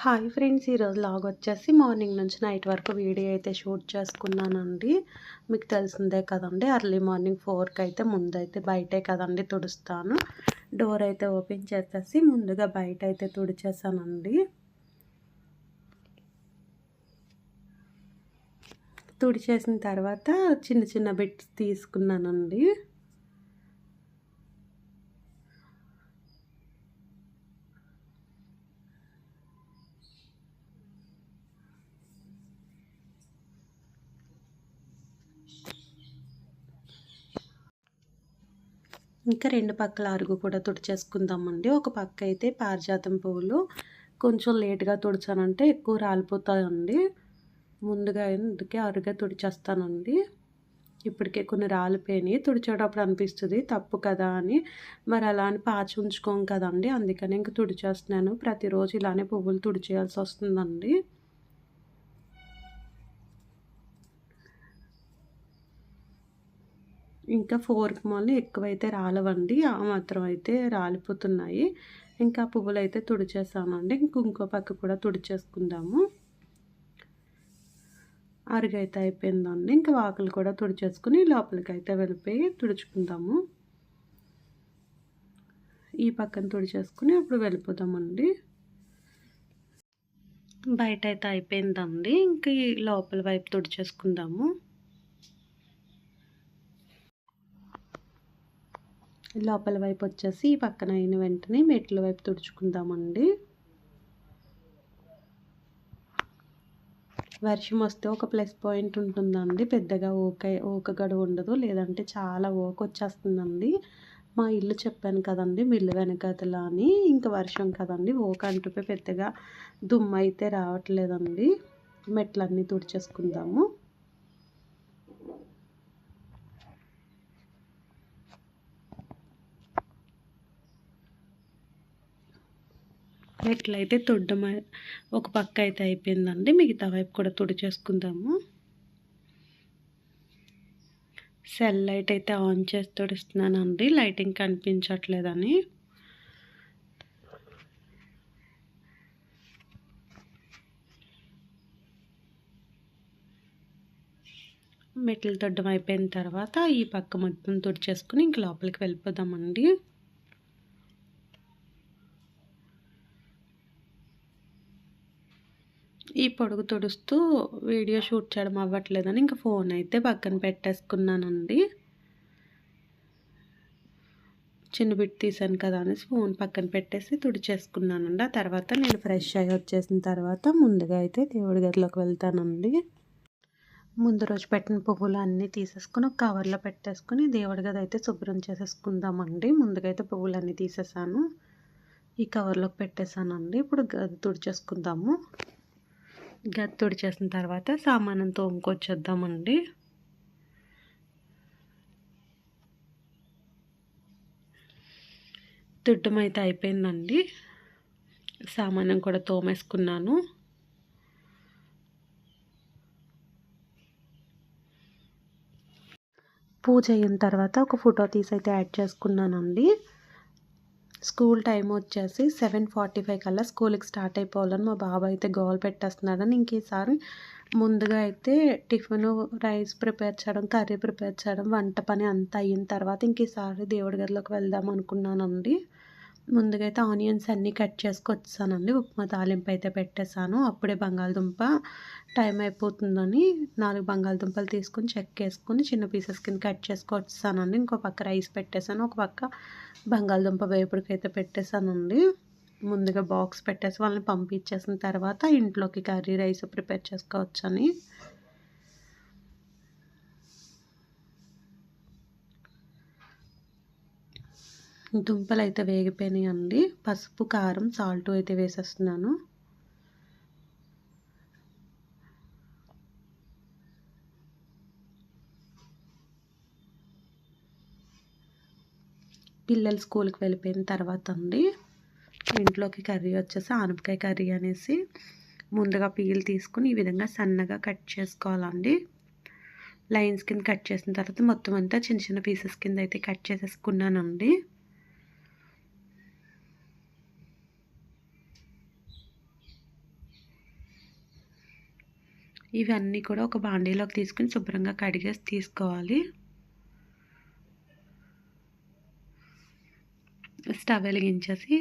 Hi friends ఈరోజు log వచ్చేసి morning నుంచి నైట్ వరకు వీడియో అయితే షూట్ చేసుకున్నానండి. మీకు తెలిసిందే కదండి అర్లీ మార్నింగ్ ఫోర్కి అయితే ముందైతే బయటే కదండి తుడుస్తాను. డోర్ అయితే ఓపెన్ చేసేసి ముందుగా బయట అయితే తుడిచేసానండి. తుడిచేసిన తర్వాత చిన్న చిన్న బిట్స్ తీసుకున్నానండి. ఇంకా రెండు పక్కల అరుగు కూడా తుడిచేసుకుందామండి. ఒక పక్క అయితే పారిజాతం పువ్వులు. కొంచెం లేట్గా తుడిచానంటే ఎక్కువ రాలిపోతాయండి. ముందుగా అందుకే అరుగా తుడిచేస్తానండి. ఇప్పటికే కొన్ని రాలిపోయినాయి. తుడిచేటప్పుడు అనిపిస్తుంది తప్పు కదా అని. మరి అలా అని పాచి ఉంచుకోం కదండి. అందుకని ఇంక తుడిచేస్తున్నాను. ప్రతిరోజు ఇలానే పువ్వులు తుడిచేయాల్సి వస్తుందండి. ఇంకా ఫోర్క్ మాల్ని ఎక్కువైతే రాలవండి. ఆ మాత్రం అయితే రాలిపోతున్నాయి. ఇంకా పువ్వులు అయితే తుడిచేసామండి. ఇంక ఇంకో పక్క కూడా తుడిచేసుకుందాము. అరుగైతే అయిపోయిందండి. ఇంకా వాకులు కూడా తుడిచేసుకుని లోపలికి అయితే వెళ్ళిపోయి తుడుచుకుందాము. ఈ పక్కన తుడిచేసుకుని అప్పుడు వెళ్ళిపోదామండి. బయట అయితే అయిపోయిందండి. ఇంక ఈ లోపల వైపు తుడిచేసుకుందాము. లోపల వైపు వచ్చేసి ఈ పక్కన అయిన వెంటనే మెట్ల వైపు తుడుచుకుందామండి. వర్షం వస్తే ఒక ప్లస్ పాయింట్ ఉంటుందండి. పెద్దగా ఓక ఓక గడువు ఉండదు. లేదంటే చాలా ఓక వచ్చేస్తుందండి. మా ఇల్లు చెప్పాను కదండి మిల్లు వెనకతల అని ఇంకా వర్షం కదండి. ఓక అంటుపై పెద్దగా దుమ్ము అయితే రావట్లేదండి. మెట్లన్నీ తుడిచేసుకుందాము. ఎట్లయితే తొడ్డం ఒక పక్క అయితే అయిపోయిందండి. మిగతా వైపు కూడా తుడిచేసుకుందాము. సెల్ లైట్ అయితే ఆన్ చేసి తుడుస్తున్నానండి. లైటింగ్ కనిపించట్లేదని. మెట్లు తొడ్డం అయిపోయిన తర్వాత ఈ పక్క మొత్తం తుడిచేసుకుని ఇంక లోపలికి వెళ్ళిపోదామండి. ఈ పొడుగు తుడుస్తూ వీడియో షూట్ చేయడం అవ్వట్లేదని ఇంకా ఫోన్ అయితే పక్కన పెట్టేసుకున్నానండి. చిన్న బిట్ తీసాను కదా అనేసి ఫోన్ పక్కన పెట్టేసి తుడిచేసుకున్నానండి. ఆ తర్వాత నేను ఫ్రెష్ అయ్యి వచ్చేసిన తర్వాత ముందుగా అయితే దేవుడి గదిలోకి వెళ్తానండి. ముందు రోజు పెట్టిన పువ్వులు అన్నీ తీసేసుకుని ఒక కవర్లో పెట్టేసుకుని దేవుడి గది అయితే శుభ్రం చేసేసుకుందామండి. ముందుగా అయితే పువ్వులు అన్నీ తీసేసాను. ఈ కవర్లోకి పెట్టేశానండి. ఇప్పుడు గది తుడిచేసుకుందాము. గత్తుడి చేసిన తర్వాత సామానం తోముకొచ్చేద్దామండి. తుడ్డం అయితే అయిపోయిందండి. సామానం కూడా తోమేసుకున్నాను. పూజ అయిన తర్వాత ఒక ఫోటో తీసి అయితే యాడ్ చేసుకున్నానండి. స్కూల్ టైం వచ్చేసి సెవెన్ ఫార్టీ ఫైవ్ కల్లా స్కూల్కి స్టార్ట్ అయిపోవాలని మా బాబు అయితే గోల్ పెట్టేస్తున్నాడని ఇంక ఈసారి ముందుగా అయితే టిఫిన్ రైస్ ప్రిపేర్ చేయడం కర్రీ ప్రిపేర్ చేయడం వంట పని అంతా అయిన తర్వాత ఇంక ఈసారి దేవుడి గదిలోకి వెళ్దాం అనుకున్నానండి. ముందుగా అయితే ఆనియన్స్ అన్నీ కట్ చేసుకొచ్చానండి. ఉప్మా తాలింపు అయితే పెట్టేశాను. అప్పుడే బంగాళదుంప టైం అయిపోతుందని నాలుగు బంగాళదుంపలు తీసుకొని చెక్క వేసుకుని చిన్న పీసెస్ కింద కట్ చేసుకొచ్చానండి ఇంకో పక్క రైస్ పెట్టేశాను ఒక పక్క బంగాళదుంప వేపుడికైతే అయితే పెట్టేశానండి ముందుగా బాక్స్ పెట్టేసి వాళ్ళని పంపించేసిన తర్వాత ఇంట్లోకి కర్రీ రైస్ ప్రిపేర్ చేసుకోవచ్చని. దుంపలు అయితే వేగిపోయినాయి అండి పసుపు కారం సాల్ట్ అయితే వేసేస్తున్నాను. పిల్లలు స్కూల్కి వెళ్ళిపోయిన తర్వాత అండి ఇంట్లోకి కర్రీ వచ్చేసి ఆనపకాయ కర్రీ అనేసి ముందుగా పీలు తీసుకుని ఈ విధంగా సన్నగా కట్ చేసుకోవాలండి. లైన్స్ కింద కట్ చేసిన తర్వాత మొత్తం అంతా చిన్న చిన్న పీసెస్ కింద అయితే కట్ చేసేసుకున్నానండి. ఇవన్నీ కూడా ఒక బాండీలోకి తీసుకుని శుభ్రంగా కడిగేసి తీసుకోవాలి. స్టవ్ వెలిగించేసి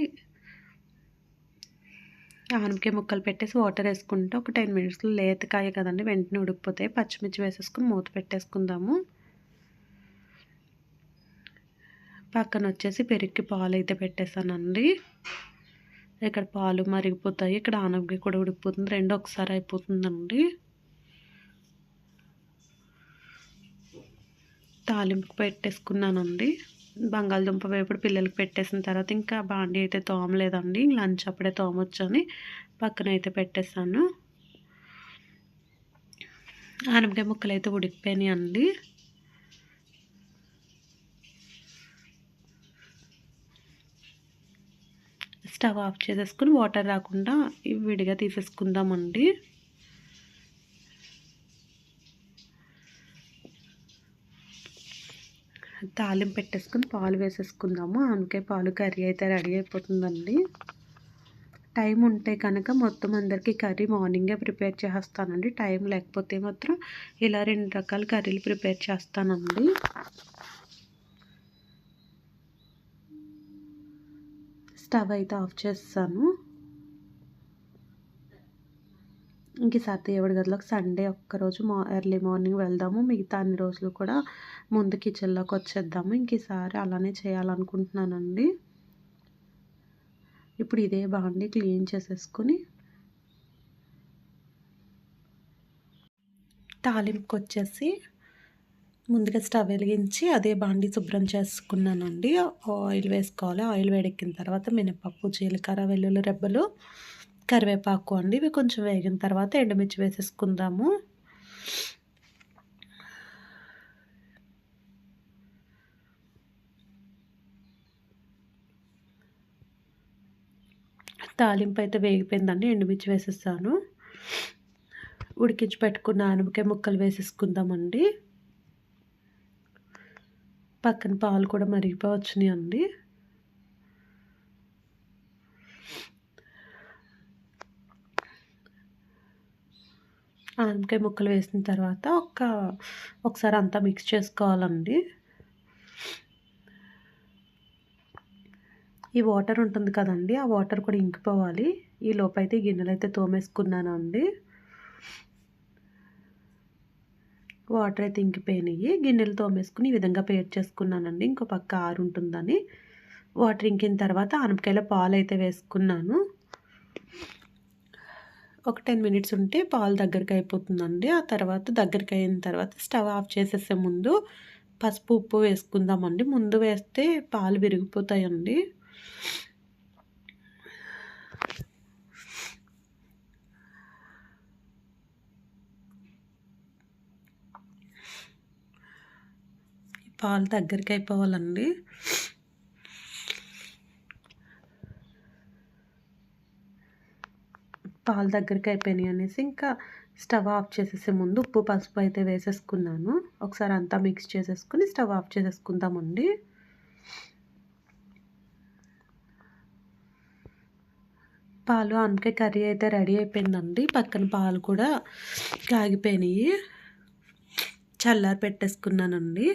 ఆనపకాయ ముక్కలు పెట్టేసి వాటర్ వేసుకుంటే ఒక టెన్ మినిట్స్లో లేతకాయ కదండి వెంటనే ఉడికిపోతాయి పచ్చిమిర్చి వేసేసుకుని మూత పెట్టేసుకుందాము. పక్కన వచ్చేసి పెరిగి పాలు అయితే పెట్టేశానండి. ఇక్కడ పాలు మరిగిపోతాయి ఇక్కడ ఆనపకాయ కూడా ఉడికిపోతుంది రెండు ఒకసారి అయిపోతుందండి. తాలింపు పెట్టేసుకున్నానండి. బంగాళదుంప వేపుడు పిల్లలకి పెట్టేసిన తర్వాత ఇంకా బాండీ అయితే తోమలేదండి. లంచ్ అప్పుడే తోమొచ్చని పక్కన అయితే పెట్టేసాను ఆనపకాయ ముక్కలు అయితే ఉడికిపోయినాయి అండి స్టవ్ ఆఫ్ చేసేసుకుని వాటర్ రాకుండా విడిగా తీసేసుకుందామండి. తాలింపు పెట్టేసుకుని పాలు వేసేసుకుందాము. అందుకే పాలు కర్రీ అయితే రెడీ అయిపోతుందండి. టైం ఉంటే కనుక మొత్తం అందరికీ కర్రీ మార్నింగే ప్రిపేర్ చేస్తానండి. టైం లేకపోతే మాత్రం ఇలా రెండు రకాల కర్రీలు ప్రిపేర్ చేస్తానండి. స్టవ్ అయితే ఆఫ్ చేస్తాను. ఇంకసారి దేవుడి గదిలోకి సండే ఒక్కరోజు మా ఎర్లీ మార్నింగ్ వెళ్దాము. మిగతా అన్ని రోజులు కూడా ముందు కిచెన్లోకి వచ్చేద్దాము. ఇంకసారి అలానే చేయాలనుకుంటున్నానండి. ఇప్పుడు ఇదే బాగుండి క్లీన్ చేసేసుకుని తాలింపుకి వచ్చేసి ముందుగా స్టవ్ వెలిగించి అదే బాండి శుభ్రం చేసుకున్నానండి. ఆయిల్ వేసుకోవాలి. ఆయిల్ వేడెక్కిన తర్వాత మినపప్పు జీలకర్ర వెల్లుల్లి రెబ్బలు కరివేపాకు అండి. ఇవి కొంచెం వేగిన తర్వాత ఎండుమిర్చి వేసేసుకుందాము. తాలింపు అయితే వేగిపోయిందండి. ఎండుమిర్చి వేసేస్తాను ఉడికించి పెట్టుకున్న ఆనపకాయ ముక్కలు వేసేసుకుందామండి. పక్కన పాలు కూడా మరిగిపోవచ్చునాయి అండి ఆనపకాయ ముక్కలు వేసిన తర్వాత ఒక ఒకసారి అంతా మిక్స్ చేసుకోవాలండి. ఈ వాటర్ ఉంటుంది కదండి ఆ వాటర్ కూడా ఇంకిపోవాలి. ఈ లోపైతే గిన్నెలు అయితే తోమేసుకున్నాను అండి వాటర్ అయితే ఇంకిపోయినాయి. గిన్నెలు తోమేసుకుని ఈ విధంగా పేర్ చేసుకున్నానండి. ఇంకో పక్క ఆరు ఉంటుందని. వాటర్ ఇంకిన తర్వాత ఆనపకాయల పాలు అయితే వేసుకున్నాను. ఒక టెన్ మినిట్స్ ఉంటే పాలు దగ్గరికి అయిపోతుందండి. ఆ తర్వాత దగ్గరికి అయిన తర్వాత స్టవ్ ఆఫ్ చేసేసే ముందు పసుపు ఉప్పు వేసుకుందామండి. ముందు వేస్తే పాలు విరిగిపోతాయండి. పాలు దగ్గరికి అయిపోవాలండి. పాలు దగ్గరికి అయిపోయినాయి అనేసి ఇంకా స్టవ్ ఆఫ్ చేసేసే ముందు ఉప్పు పసుపు అయితే వేసేసుకున్నాను. ఒకసారి అంతా మిక్స్ చేసేసుకుని స్టవ్ ఆఫ్ చేసేసుకుందామండి. పాలు అనకే కర్రీ అయితే రెడీ అయిపోయిందండి. పక్కన పాలు కూడా కాగిపోయినాయి. చల్లారి పెట్టేసుకున్నానండి.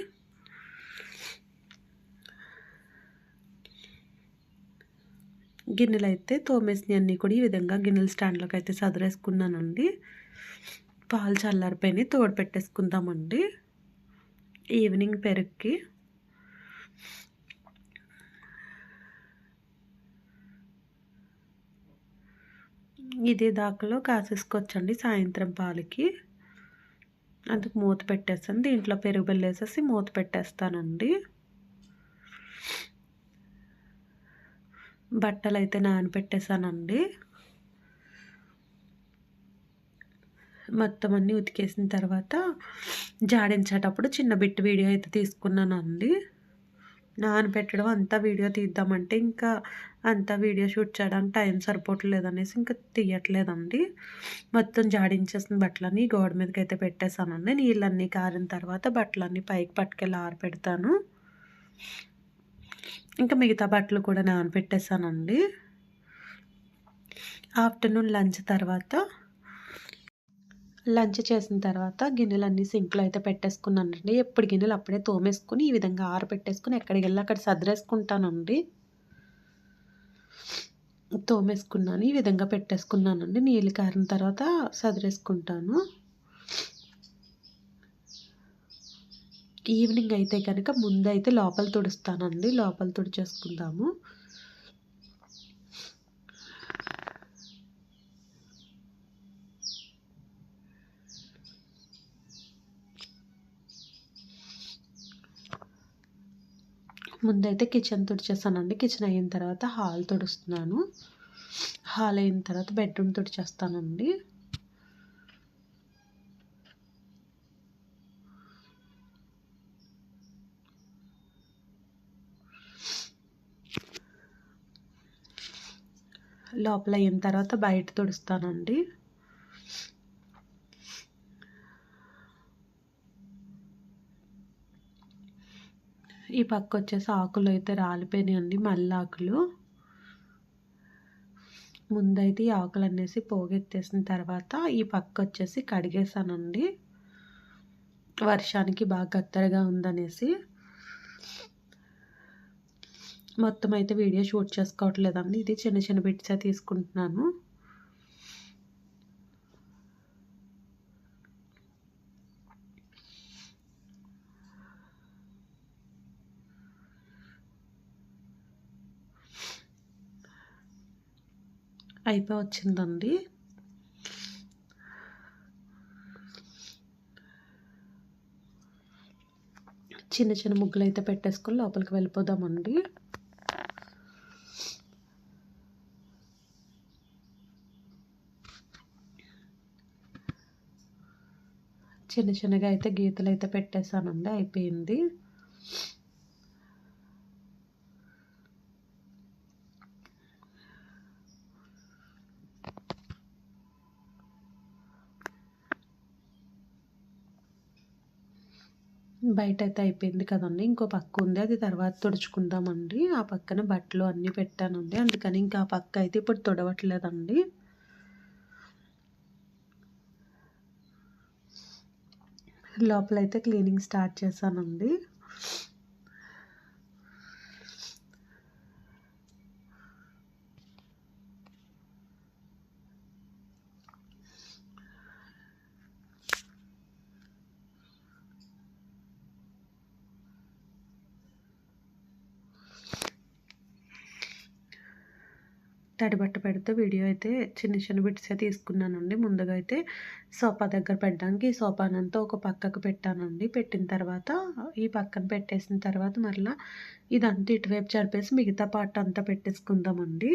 గిన్నెలు అయితే తోమేసినవి అన్నీ కూడా ఈ విధంగా గిన్నెల స్టాండ్లోకి అయితే సదరేసుకున్నానండి. పాలు చల్లారిపోయినాయి తోడు పెట్టేసుకుందామండి. ఈవినింగ్ పెరుగుకి ఇదే దాకలో కాసేసుకోవచ్చండి సాయంత్రం పాలకి. అందుకు మూత పెట్టేస్తాను. దీంట్లో పెరుగు బెల్లేసేసి మూత పెట్టేస్తానండి. బట్టలు అయితే నానబెట్టేసానండి మొత్తం అన్నీ ఉతికేసిన తర్వాత జాడించేటప్పుడు చిన్న బిట్ వీడియో అయితే తీసుకున్నానండి. నానబెట్టడం అంతా వీడియో తీద్దామంటే ఇంకా అంతా వీడియో షూట్ చేయడానికి టైం సరిపోవట్లేదు అనేసి ఇంకా తీయట్లేదండి. మొత్తం జాడించేసిన బట్టలన్నీ గోడ మీదకి అయితే పెట్టేశానండి నీళ్ళన్నీ కారిన తర్వాత బట్టలన్నీ పైకి పట్టుకెళ్ళి ఆరబెడతాను ఇంకా మిగతా బట్టలు కూడా నానబెట్టేసానండి ఆఫ్టర్నూన్ లంచ్ తర్వాత లంచ్ చేసిన తర్వాత గిన్నెలన్నీ సింక్లో అయితే పెట్టేసుకున్నానండి. ఎప్పుడు గిన్నెలు అప్పుడే తోమేసుకుని ఈ విధంగా ఆరబెట్టేసుకుని ఎక్కడికి వెళ్ళి అక్కడ సదిరేసుకుంటానండి తోమేసుకున్నాను ఈ విధంగా పెట్టేసుకున్నానండి. నీళ్ళు కారిన తర్వాత సదిరేసుకుంటాను ఈవినింగ్ అయితే కనుక ముందైతే లోపల తుడుస్తానండి. లోపల తుడిచేసుకుందాము. ముందైతే కిచెన్ తుడిచేస్తానండి. కిచెన్ అయిన తర్వాత హాల్ తుడుస్తున్నాను. హాల్ అయిన తర్వాత బెడ్రూమ్ తుడిచేస్తానండి. లోపల అయిన తర్వాత బయట తుడుస్తానండి. ఈ పక్క వచ్చేసి ఆకులు అయితే రాలిపోయినాయండి మల్లె ఆకులు. ముందైతే ఈ ఆకులు అనేసి పోగెత్తేసిన తర్వాత ఈ పక్క వచ్చేసి కడిగేసానండి వర్షానికి బాగా గత్తరగా ఉందనేసి. మొత్తం అయితే వీడియో షూట్ చేసుకోవట్లేదండి. ఇది చిన్న చిన్న బిట్సే తీసుకుంటున్నాను. అయిపోయి వచ్చిందండి చిన్న చిన్న ముగ్గులు అయితే పెట్టేసుకొని లోపలికి వెళ్ళిపోదామండి. చిన్న చిన్నగా అయితే గీతలు అయితే పెట్టేశానండి అయిపోయింది. బయట అయితే అయిపోయింది కదండి ఇంకో పక్క ఉంది అది తర్వాత తుడుచుకుందామండి. ఆ పక్కన బట్టలు అన్నీ పెట్టానండి అందుకని ఇంకా ఆ పక్క అయితే ఇప్పుడు తుడవట్లేదండి. లోపలైతే క్లీనింగ్ స్టార్ట్ చేశానండి. తడిబట్ట పెడితే వీడియో అయితే చిన్న చిన్న బిట్సే తీసుకున్నానండి. ముందుగా అయితే సోఫా దగ్గర పెట్టడానికి ఈ సోఫానంతా ఒక పక్కకు పెట్టానండి. పెట్టిన తర్వాత ఈ పక్కన పెట్టేసిన తర్వాత మరలా ఇదంతా ఇటువైపు జరిపేసి మిగతా పార్ట్ అంతా పెట్టేసుకుందామండి.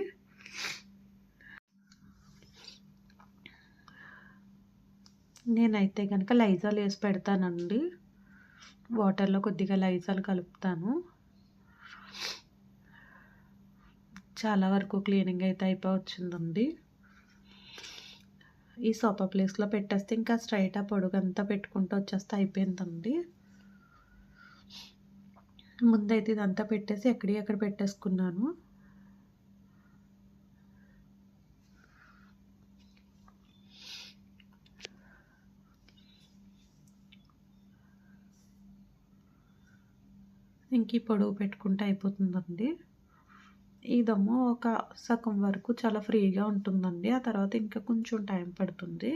నేనైతే కనుక లైజాల్ వేసి పెడతానండి. వాటర్లో కొద్దిగా లైజాల్ కలుపుతాను. చాలా వరకు క్లీనింగ్ అయితే అయిపోవచ్చిందండి. ఈ సోఫా ప్లేస్లో పెట్టేస్తే ఇంకా స్ట్రైట్ ఆ పొడుగంతా పెట్టుకుంటూ వచ్చేస్తే అయిపోయిందండి. ముందైతే ఇదంతా పెట్టేసి ఎక్కడి ఎక్కడ పెట్టేసుకున్నాను. ఇంక ఈ పొడవు పెట్టుకుంటే అయిపోతుందండి. ఇదేమో ఒక సగం వరకు చాలా ఫ్రీగా ఉంటుందండి. ఆ తర్వాత ఇంకా కొంచెం టైం పడుతుంది.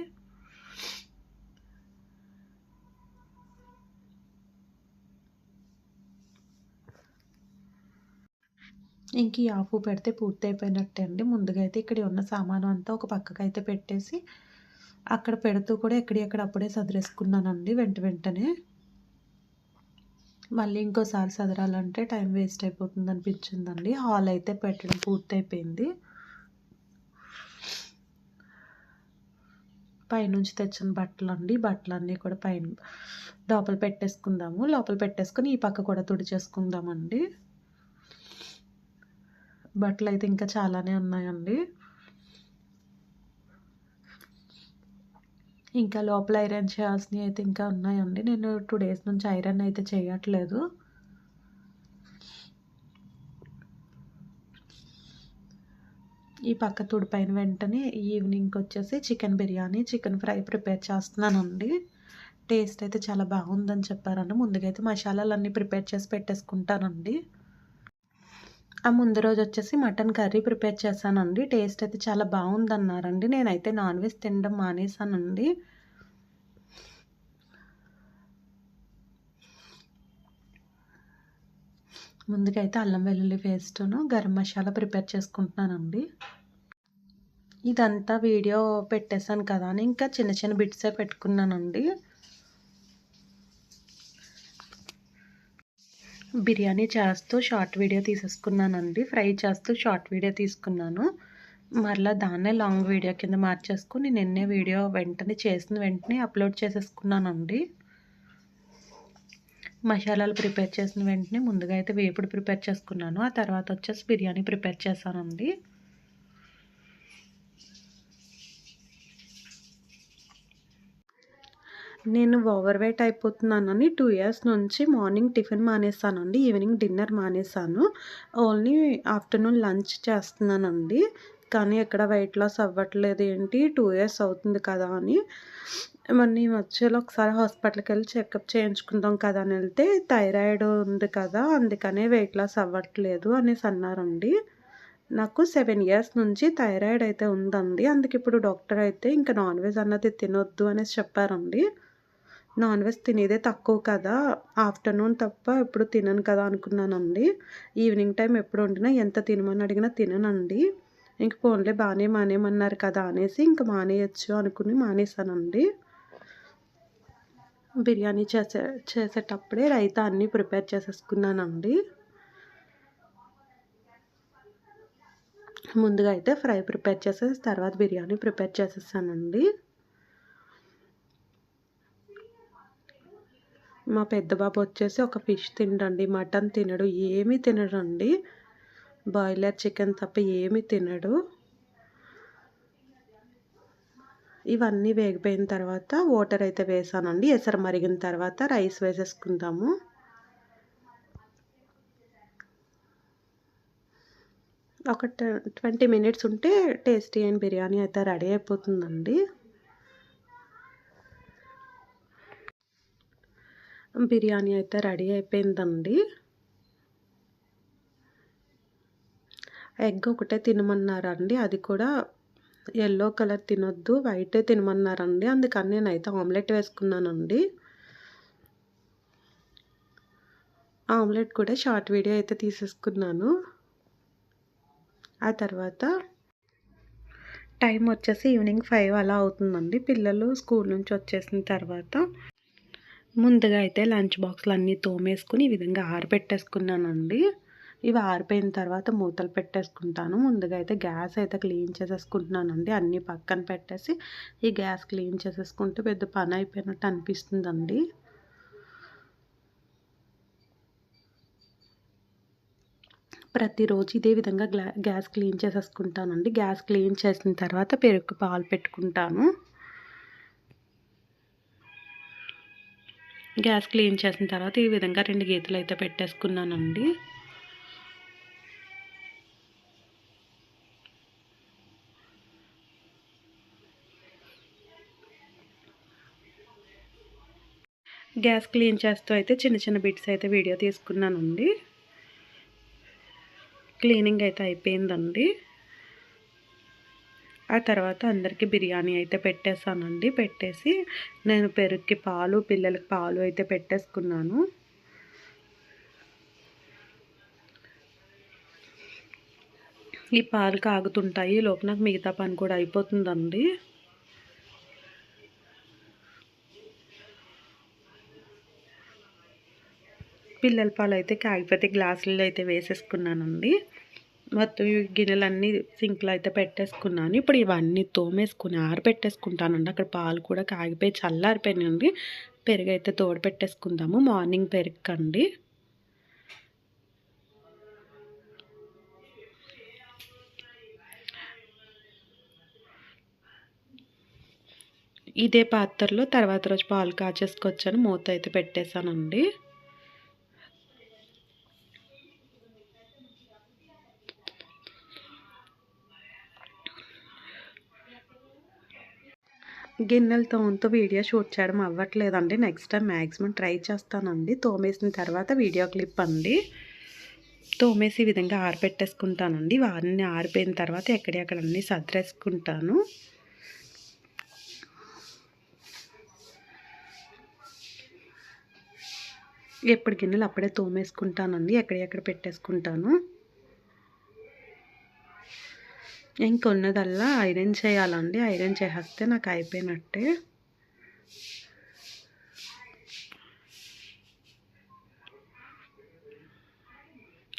ఇంక ఈ ఆఫ్ పెడితే పూర్తి అయిపోయినట్టే అండి ముందుగా అయితే ఇక్కడ ఉన్న సామాను అంతా ఒక పక్కకు అయితే పెట్టేసి అక్కడ పెడుతూ కూడా ఎక్కడెక్కడ అప్పుడే సదిరేసుకున్నానండి వెంట వెంటనే. మళ్ళీ ఇంకోసారి చదరాలంటే టైం వేస్ట్ అయిపోతుంది అనిపించిందండి. హాల్ అయితే పెట్టడం పూర్తయిపోయింది. పైనుంచి తెచ్చిన బట్టలు అండి బట్టలన్నీ కూడా పైన లోపల పెట్టేసుకుందాము. లోపల పెట్టేసుకుని ఈ పక్క కూడా తుడిచేసుకుందామండి. బట్టలు అయితే ఇంకా చాలానే ఉన్నాయండి. ఇంకా లోపల ఐరన్ చేయాల్సినవి అయితే ఇంకా ఉన్నాయండి. నేను టూ డేస్ నుంచి ఐరన్ అయితే చేయట్లేదు. ఈ పక్క తుడిపైన వెంటనే ఈవినింగ్కి వచ్చేసి chicken biryani chicken fry prepare చేస్తున్నానండి. టేస్ట్ అయితే చాలా బాగుందని చెప్పారండి. ముందుగా అయితే మసాలాలు అన్నీ ప్రిపేర్ చేసి పెట్టేసుకుంటానండి. ఆ ముందు రోజు వచ్చేసి మటన్ కర్రీ ప్రిపేర్ చేశానండి. టేస్ట్ అయితే చాలా బాగుందన్నారండి. నేనైతే నాన్ వెజ్ తినడం మానేసానండి ముందుగా అయితే అల్లం వెల్లుల్లి పేస్టును గరం మసాలా ప్రిపేర్ చేసుకుంటున్నానండి. ఇదంతా వీడియో పెట్టేశాను కదా అని ఇంకా చిన్న చిన్న బిట్సే పెట్టుకున్నానండి. బిర్యానీ చేస్తూ షార్ట్ వీడియో తీసేసుకున్నానండి. ఫ్రై చేస్తూ షార్ట్ వీడియో తీసుకున్నాను. మరలా దాన్నే లాంగ్ వీడియో కింద మార్చేసుకుని నిన్నే వీడియో వెంటనే చేసిన వెంటనే అప్లోడ్ చేసేసుకున్నానండి. మసాలాలు ప్రిపేర్ చేసిన వెంటనే ముందుగా అయితే వేపుడు ప్రిపేర్ చేసుకున్నాను. ఆ తర్వాత వచ్చేసి బిర్యానీ ప్రిపేర్ చేశానండి. నేను ఓవర్ వెయిట్ అయిపోతున్నానని టూ ఇయర్స్ నుంచి మార్నింగ్ టిఫిన్ మానేసానండి ఈవినింగ్ డిన్నర్ మానేసాను. ఓన్లీ ఆఫ్టర్నూన్ లంచ్ చేస్తున్నానండి. కానీ ఎక్కడ వెయిట్ లాస్ అవ్వట్లేదు ఏంటి? టూ ఇయర్స్ అవుతుంది కదా అని. మొన్న ఈ మధ్యలో ఒకసారి హాస్పిటల్కి వెళ్ళి చెకప్ చేయించుకుందాం కదా అని వెళ్తే థైరాయిడ్ ఉంది కదా అందుకనే వెయిట్ లాస్ అవ్వట్లేదు అనేసి అన్నారండి. నాకు సెవెన్ ఇయర్స్ నుంచి థైరాయిడ్ అయితే ఉందండి. అందుకే ఇప్పుడు డాక్టర్ అయితే ఇంకా నాన్ వెజ్ అన్నది తినొద్దు అనేసి చెప్పారండి. నాన్ వెజ్ తినేదే తక్కువ కదా. ఆఫ్టర్నూన్ తప్ప ఎప్పుడు తినను కదా అనుకున్నానండి. ఈవినింగ్ టైం ఎప్పుడు వండినా ఎంత తినమని అడిగినా తిననండి. ఇంక ఫోన్లే బాగానే మానేయమన్నారు కదా అనేసి ఇంక మానేయచ్చు అనుకుని మానేసానండి. బిర్యానీ చేసే చేసేటప్పుడే రైతా అన్నీ ప్రిపేర్ చేసేసుకున్నానండి. ముందుగా అయితే ఫ్రై ప్రిపేర్ చేసేసి తర్వాత బిర్యానీ ప్రిపేర్ చేసేసానండి. మా పెద్ద బాబు వచ్చేసి ఒక ఫిష్ తినడండి మటన్ తినడు ఏమీ తినడండి. బాయిలర్ చికెన్ తప్ప ఏమీ తినడు. ఇవన్నీ వేగిపోయిన తర్వాత వాటర్ అయితే వేసానండి. ఎసరు మరిగిన తర్వాత రైస్ వేసేసుకుందాము. ఒక ట్వంటీ మినిట్స్ ఉంటే టేస్టీ అయిన బిర్యానీ అయితే రెడీ అయిపోతుందండి. బిర్యానీ అయితే రెడీ అయిపోయిందండి. ఎగ్ ఒకటే తినమన్నారండి. అది కూడా ఎల్లో కలర్ తినొద్దు వైటే తినమన్నారండి. అందుకని నేనైతే ఆమ్లెట్ వేసుకున్నానండి. ఆమ్లెట్ కూడా షార్ట్ వీడియో అయితే తీసేసుకున్నాను. ఆ తర్వాత టైం వచ్చేసి ఈవినింగ్ ఫైవ్ అలా అవుతుందండి. పిల్లలు స్కూల్ నుంచి వచ్చేసిన తర్వాత ముందుగా అయితే లంచ్ బాక్స్లు అన్నీ తోమేసుకుని ఈ విధంగా ఆరబెట్టేసుకున్నానండి. ఇవి ఆరిపోయిన తర్వాత మూతలు పెట్టేసుకుంటాను. ముందుగా అయితే గ్యాస్ అయితే క్లీన్ చేసేసుకుంటున్నానండి. అన్నీ పక్కన పెట్టేసి ఈ గ్యాస్ క్లీన్ చేసేసుకుంటే పెద్ద పని అయిపోయినట్టు అనిపిస్తుందండి. ప్రతిరోజు ఇదే విధంగా గ్యాస్ క్లీన్ చేసేసుకుంటానండి. గ్యాస్ క్లీన్ చేసిన తర్వాత పెరుగు పాలు పెట్టుకుంటాను. గ్యాస్ క్లీన్ చేసిన తర్వాత ఈ విధంగా రెండు గీతలు అయితే పెట్టేసుకున్నానండి. గ్యాస్ క్లీన్ చేస్తూ అయితే చిన్న చిన్న బిట్స్ అయితే వీడియో తీసుకున్నానండి. క్లీనింగ్ అయితే అయిపోయిందండి. ఆ తర్వాత అందరికీ బిర్యానీ అయితే పెట్టేశానండి. పెట్టేసి నేను పెరుగుకి పాలు పిల్లలకి పాలు అయితే పెట్టేసుకున్నాను. ఈ పాలు కాగుతుంటాయి. లోపు నాకు మిగతా పని కూడా అయిపోతుందండి. పిల్లల పాలు అయితే కాగిపోతే గ్లాసుల్లో అయితే వేసేసుకున్నానండి. మొత్తం గిన్నెలన్నీ సింక్లో అయితే పెట్టేసుకున్నాను. ఇప్పుడు ఇవన్నీ తోమేసుకుని ఆరబెట్టేసుకుంటానండి అక్కడ పాలు కూడా కాగిపోయి చల్లారిపోయినండి పెరుగు అయితే తోడు పెట్టేసుకుందాము. మార్నింగ్ పెరుగండి. ఇదే పాత్రలో తర్వాత రోజు పాలు కాచేసుకొచ్చాను. మూత అయితే పెట్టేశానండి. గిన్నెలు తోముతూ వీడియో షూట్ చేయడం అవ్వట్లేదండి. నెక్స్ట్ టైం మ్యాక్సిమం ట్రై చేస్తానండి. తోమేసిన తర్వాత వీడియో క్లిప్ అండి. తోమేసి ఈ విధంగా ఆరిపెట్టేసుకుంటానండి. వారిని ఆరిపోయిన తర్వాత ఎక్కడెక్కడ అన్నీ సర్దేసుకుంటాను. ఎప్పుడు గిన్నెలు అప్పుడే తోమేసుకుంటానండి. ఎక్కడెక్కడ పెట్టేసుకుంటాను. ఇంకొన్నదల్లా ఐరన్ చేయాలండి. ఐరన్ చేసేస్తే నాకు అయిపోయినట్టే.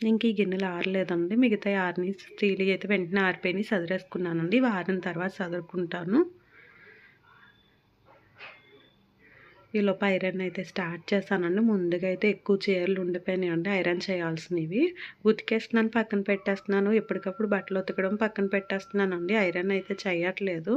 ఇంక ఈ గిన్నెలు ఆరలేదండి. మిగతా ఆరిని స్టీల్ అయితే వెంటనే ఆరిపోయి సదిరేసుకున్నానండి. వారిన తర్వాత చదువుకుంటాను ఈలోపు ఐరన్ అయితే స్టార్ట్ చేశానండి ముందుగా అయితే ఎక్కువ చీరలు ఉండిపోయినాయండి. ఐరన్ చేయాల్సినవి. ఉతికేస్తున్నాను పక్కన పెట్టేస్తున్నాను. ఎప్పటికప్పుడు బట్టలు ఉతకడం పక్కన పెట్టేస్తున్నానండి. ఐరన్ అయితే చేయట్లేదు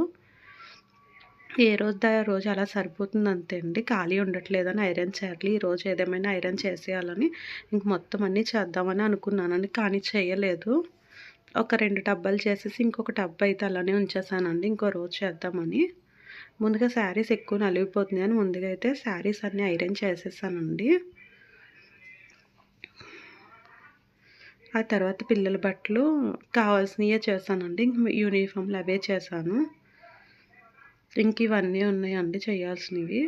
ఏ రోజు దా రోజు అలా సరిపోతుంది అంతే అండి. ఖాళీ ఉండట్లేదని ఐరన్ చేయాలి. ఈ రోజు ఏదేమైనా ఐరన్ చేసేయాలని ఇంక మొత్తం అన్నీ చేద్దామని అనుకున్నానండి. కానీ చేయలేదు. ఒక రెండు డబ్బాలు చేసేసి ఇంకొక డబ్బా అయితే అలానే ఉంచేసానండి. ఇంకో రోజు చేద్దామని. ముందుగా శారీస్ ఎక్కువ నలిగిపోతుంది అని ముందుగా అయితే శారీస్ అన్నీ ఐరన్ చేసేసానండి. ఆ తర్వాత పిల్లల బట్టలు కావాల్సినవే చేశానండి. యూనిఫామ్లు అవే చేశాను. ఇంక ఇవన్నీ ఉన్నాయండి చేయాల్సినవి.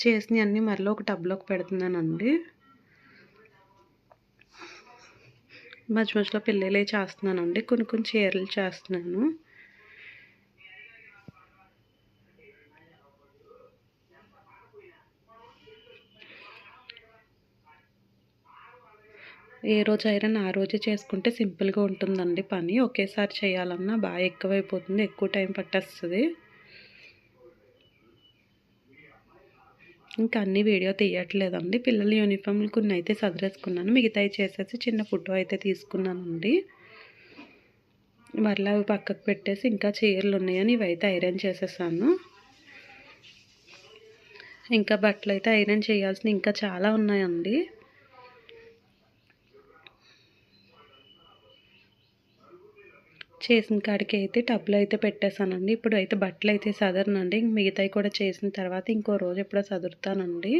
చేసినవి అన్నీ మరలో ఒక టబ్లోకి పెడుతున్నానండి. మధ్య మధ్యలో పిల్లలే చేస్తున్నానండి. కొన్ని కొన్ని చీరలు చేస్తున్నాను. ఏ రోజు ఐరన్ ఆ రోజే చేసుకుంటే సింపుల్గా ఉంటుందండి పని. ఒకేసారి చేయాలన్నా బాగా ఎక్కువైపోతుంది ఎక్కువ టైం పట్టేస్తుంది. ఇంకా అన్ని వీడియో తీయట్లేదండి. పిల్లల యూనిఫామ్లు కొన్ని అయితే సదిరేసుకున్నాను. మిగతాయి చేసేసి చిన్న ఫోటో అయితే తీసుకున్నానండి. మరలా అవి పక్కకు పెట్టేసి ఇంకా చీరలు ఉన్నాయని ఇవైతే ఐరన్ చేసేసాను. ఇంకా బట్టలు అయితే ఐరన్ చేయాల్సిన ఇంకా చాలా ఉన్నాయండి. చేసిన కాడికి అయితే టబ్లో అయితే పెట్టేశానండి. ఇప్పుడు అయితే బట్టలు అయితే సదరనండి. మిగతాయి కూడా చేసిన తర్వాత ఇంకో రోజు ఎప్పుడో సదురుతానండి.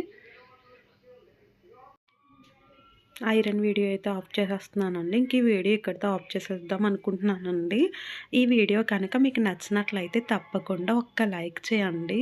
ఐరన్ వీడియో అయితే ఆఫ్ చేసేస్తున్నానండి. ఇంక ఈ వీడియో ఇక్కడితో ఆఫ్ చేసేద్దాం అనుకుంటున్నానండి. ఈ వీడియో కనుక మీకు నచ్చినట్లయితే తప్పకుండా ఒక్క లైక్ చేయండి.